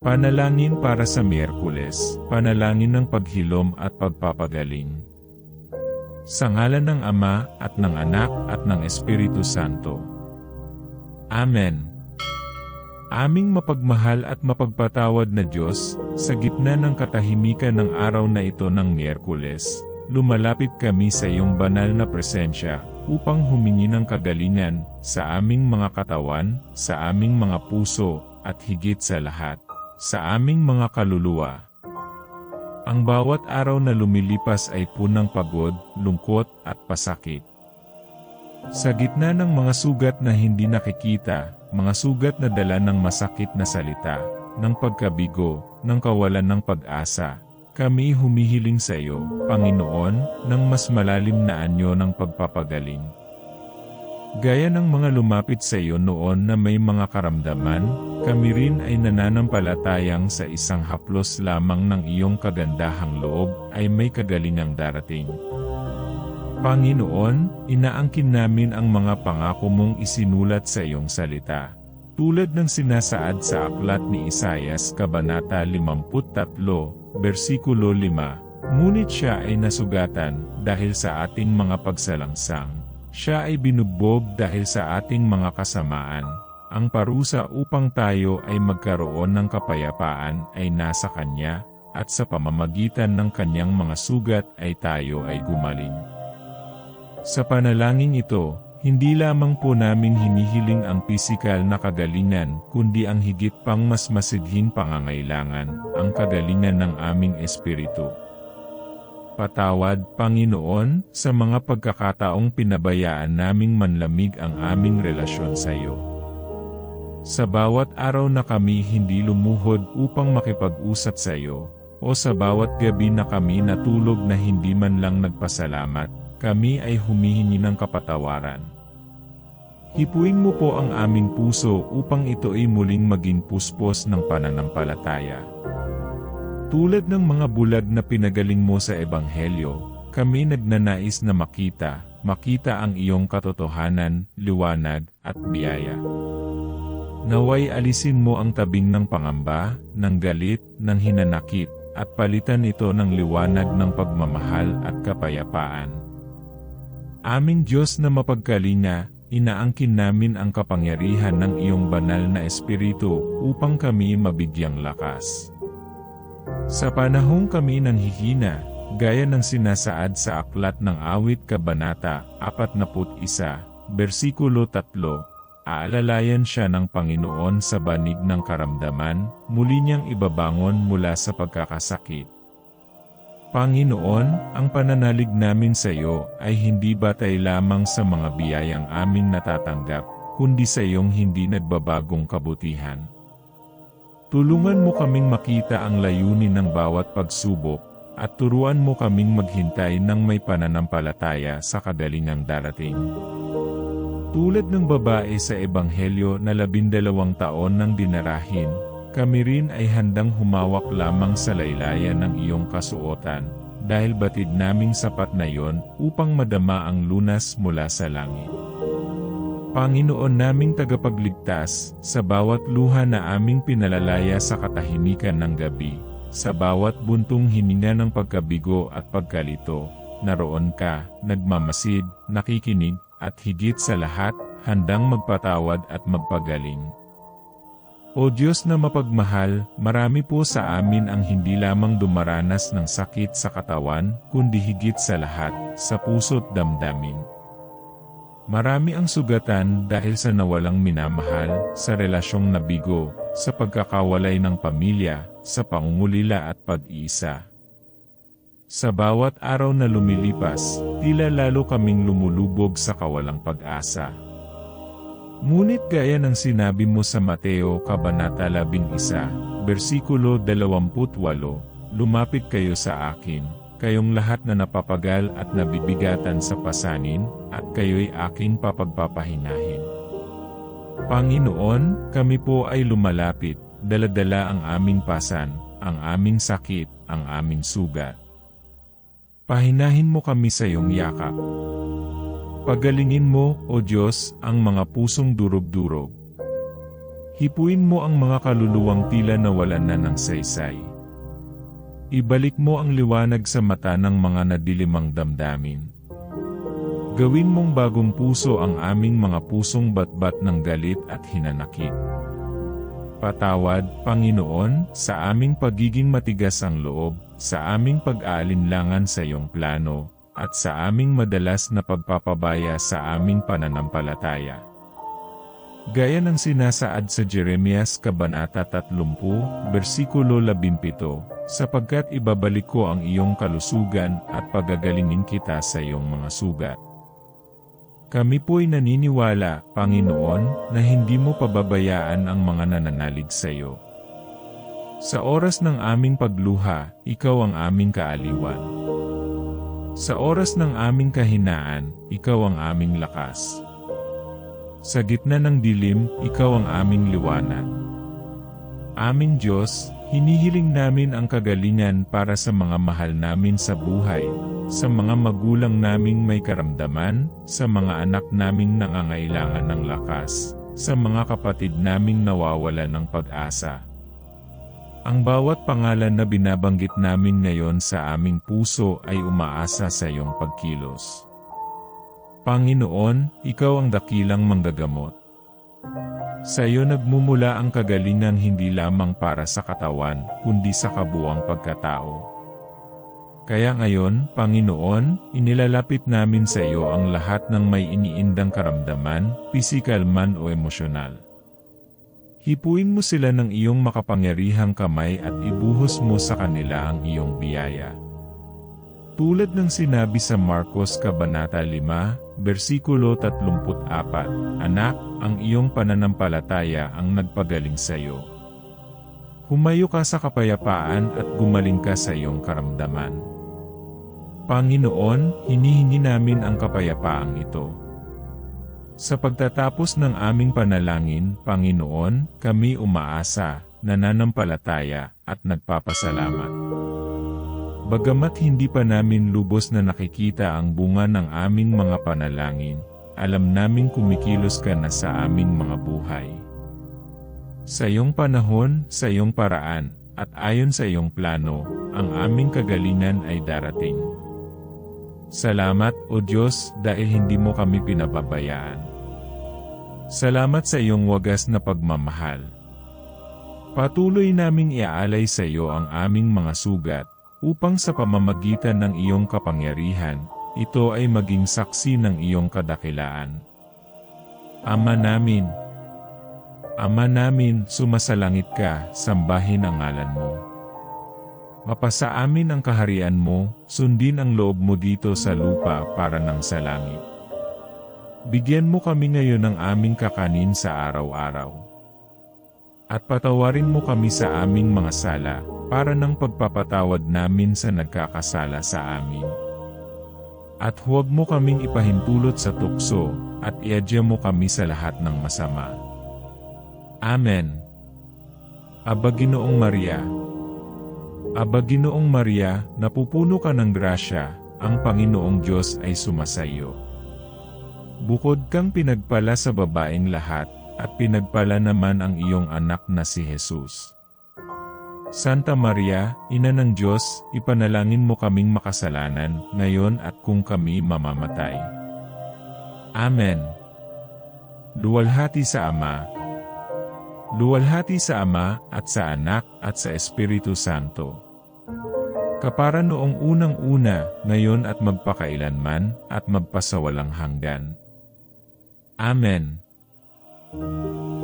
Panalangin para sa Miyerkules, panalangin ng paghilom at pagpapagaling. Sa ngalan ng Ama, at ng Anak, at ng Espiritu Santo. Amen. Aming mapagmahal at mapagpatawad na Diyos, sa gitna ng katahimikan ng araw na ito ng Miyerkules, lumalapit kami sa iyong banal na presensya, upang humingi ng kagalingan, sa aming mga katawan, sa aming mga puso, at higit sa lahat, sa aming mga kaluluwa. Ang bawat araw na lumilipas ay punang pagod, lungkot, at pasakit. Sa gitna ng mga sugat na hindi nakikita, mga sugat na dala ng masakit na salita, ng pagkabigo, ng kawalan ng pag-asa, kami humihiling sa iyo, Panginoon, ng mas malalim na anyo ng pagpapagaling. Gaya ng mga lumapit sa iyo noon na may mga karamdaman, kami rin ay nananampalatayang sa isang haplos lamang ng iyong kagandahang loob ay may kagalingang darating. Panginoon, inaangkin namin ang mga pangako mong isinulat sa iyong salita. Tulad ng sinasaad sa aklat ni Isayas Kabanata 53, versikulo 5, Ngunit siya ay nasugatan dahil sa ating mga pagsalangsang. Siya ay binugbog dahil sa ating mga kasamaan. Ang parusa upang tayo ay magkaroon ng kapayapaan ay nasa Kanya, at sa pamamagitan ng Kanyang mga sugat ay tayo ay gumaling. Sa panalangin ito, hindi lamang po naming hinihiling ang pisikal na kagalingan, kundi ang higit pang mas masidhing pangangailangan, ang kagalingan ng aming espiritu. Patawad, Panginoon, sa mga pagkakataong pinabayaan naming manlamig ang aming relasyon sa iyo. Sa bawat araw na kami hindi lumuhod upang makipag-usap sa iyo, o sa bawat gabi na kami natulog na hindi man lang nagpasalamat, kami ay humihingi ng kapatawaran. Hipuin mo po ang aming puso upang ito ay muling maging puspos ng pananampalataya. Tulad ng mga bulag na pinagaling mo sa Ebanghelyo, kami nagnanais na makita, makita ang iyong katotohanan, liwanag, at biyaya. Naway alisin mo ang tabing ng pangamba, ng galit, ng hinanakit, at palitan ito ng liwanag ng pagmamahal at kapayapaan. Aming Diyos na mapagkalinga, inaangkin namin ang kapangyarihan ng iyong banal na espiritu upang kami mabigyang lakas. Sa panahong kami nang hihina, gaya ng sinasaad sa aklat ng awit kabanata 41, versikulo 3, aalalayan siya ng Panginoon sa banig ng karamdaman, muli niyang ibabangon mula sa pagkakasakit. Panginoon, ang pananalig namin sa iyo ay hindi batay lamang sa mga biyayang aming natatanggap, kundi sa iyong hindi nagbabagong kabutihan. Tulungan mo kaming makita ang layunin ng bawat pagsubok, at turuan mo kaming maghintay ng may pananampalataya sa kadalingang darating. Tulad ng babae sa Ebanghelyo na labindalawang taon nang dinarahin, kami rin ay handang humawak lamang sa laylayan ng iyong kasuotan, dahil batid naming sapat na yon upang madama ang lunas mula sa langit. Panginoon naming tagapagligtas, sa bawat luha na aming pinalalaya sa katahimikan ng gabi, sa bawat buntong hininga ng pagkabigo at pagkalito, naroon ka, nagmamasid, nakikinig, at higit sa lahat, handang magpatawad at magpagaling. O Diyos na mapagmahal, marami po sa amin ang hindi lamang dumaranas ng sakit sa katawan, kundi higit sa lahat, sa puso't damdamin. Marami ang sugatan dahil sa nawalang minamahal, sa relasyong nabigo, sa pagkakawalay ng pamilya, sa pangungulila at pag-iisa. Sa bawat araw na lumilipas, tila lalo kaming lumulubog sa kawalang pag-asa. Ngunit gaya ng sinabi mo sa Mateo Kabanata 11, versikulo 28, Lumapit kayo sa akin, kayong lahat na napapagal at nabibigatan sa pasanin, at kayo'y aking papagpapahinahin. Panginoon, kami po ay lumalapit, daladala ang aming pasan, ang aming sakit, ang aming sugat. Pahinahin mo kami sa iyong yakap. Pagalingin mo, O Diyos, ang mga pusong durog-durog. Hipuin mo ang mga kaluluwang tila nawalan na ng saysay. Ibalik mo ang liwanag sa mata ng mga nadilimang damdamin. Gawin mong bagong puso ang aming mga pusong batbat ng galit at hinanakit. Patawad, Panginoon, sa aming pagiging matigas ang loob, sa aming pag-aalinlangan sa iyong plano, at sa aming madalas na pagpapabaya sa aming pananampalataya. Gaya ng sinasaad sa Jeremias Kabanata 30, versikulo 17, sapagkat ibabalik ko ang iyong kalusugan at pagagalingin kita sa iyong mga sugat. Kami po'y naniniwala, Panginoon, na hindi mo pababayaan ang mga nananalig sa iyo. Sa oras ng aming pagluha, ikaw ang aming kaaliwan. Sa oras ng aming kahinaan, ikaw ang aming lakas. Sa gitna ng dilim, ikaw ang aming liwanag. Aming Diyos, hinihiling namin ang kagalingan para sa mga mahal namin sa buhay, sa mga magulang naming may karamdaman, sa mga anak naming nangangailangan ng lakas, sa mga kapatid naming nawawala ng pag-asa. Ang bawat pangalan na binabanggit namin ngayon sa aming puso ay umaasa sa iyong pagkilos. Panginoon, Ikaw ang dakilang manggagamot. Sa iyo nagmumula ang kagalingan hindi lamang para sa katawan, kundi sa kabuang pagkatao. Kaya ngayon, Panginoon, inilalapit namin sa iyo ang lahat ng may iniindang karamdaman, pisikal man o emosyonal. Hipuin mo sila ng iyong makapangyarihang kamay at ibuhos mo sa kanila ang iyong biyaya. Tulad ng sinabi sa Marcos Kabanata 5, versikulo 34, Anak, ang iyong pananampalataya ang nagpagaling sa iyo. Humayo ka sa kapayapaan at gumaling ka sa iyong karamdaman. Panginoon, hinihingi namin ang kapayapaang ito. Sa pagtatapos ng aming panalangin, Panginoon, kami umaasa, nananampalataya, at nagpapasalamat. Bagamat hindi pa namin lubos na nakikita ang bunga ng aming mga panalangin, alam naming kumikilos ka na sa aming mga buhay. Sa iyong panahon, sa iyong paraan, at ayon sa iyong plano, ang aming kagalingan ay darating. Salamat, O Diyos, dahil hindi mo kami pinababayaan. Salamat sa iyong wagas na pagmamahal. Patuloy naming iaalay sa iyo ang aming mga sugat, upang sa pamamagitan ng iyong kapangyarihan, ito ay maging saksi ng iyong kadakilaan. Ama namin, Ama namin, sumasalangit ka, sambahin ang ngalan mo. Mapasa amin ang kaharian mo, sundin ang loob mo dito sa lupa para ng sa langit. Bigyan mo kami ngayon ng aming kakanin sa araw-araw. At patawarin mo kami sa aming mga sala, para ng pagpapatawad namin sa nagkakasala sa amin. At huwag mo kaming ipahintulot sa tukso, at iadya mo kami sa lahat ng masama. Amen. Aba Ginoong Maria, Aba Ginoong Maria, napupuno ka ng grasya, ang Panginoong Diyos ay sumasayo. Bukod kang pinagpala sa babaeng lahat, at pinagpala naman ang iyong anak na si Jesus. Santa Maria, Ina ng Diyos, ipanalangin mo kaming makasalanan, ngayon at kung kami mamamatay. Amen. Luwalhati sa Ama, Luwalhati sa Ama, at sa Anak, at sa Espiritu Santo. Kapara noong unang-una, ngayon at magpakailanman, at magpasawalang hanggan. Amen. Thank you.